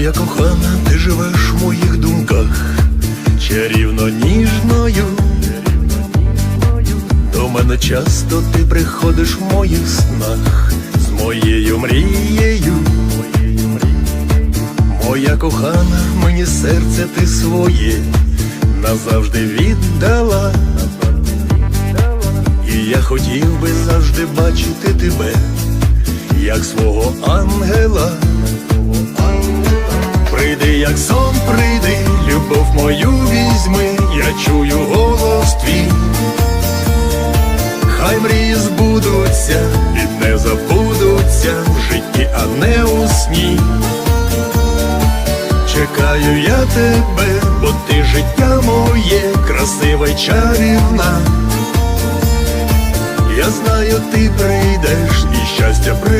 Моя кохана, ти живеш в моїх думках, чарівно ніжною. До мене часто ти приходиш в моїх снах з моєю мрією. Моя кохана, мені серце ти своє назавжди віддала. І я хотів би завжди бачити тебе, як свого ангела. Як сон, прийди, любов мою візьми, я чую голос твій. Хай мрії збудуться, і не забудуться в житті, а не у сні. Чекаю я тебе, бо ти життя моє, красива й чарівна. Я знаю, ти прийдеш і щастя моя.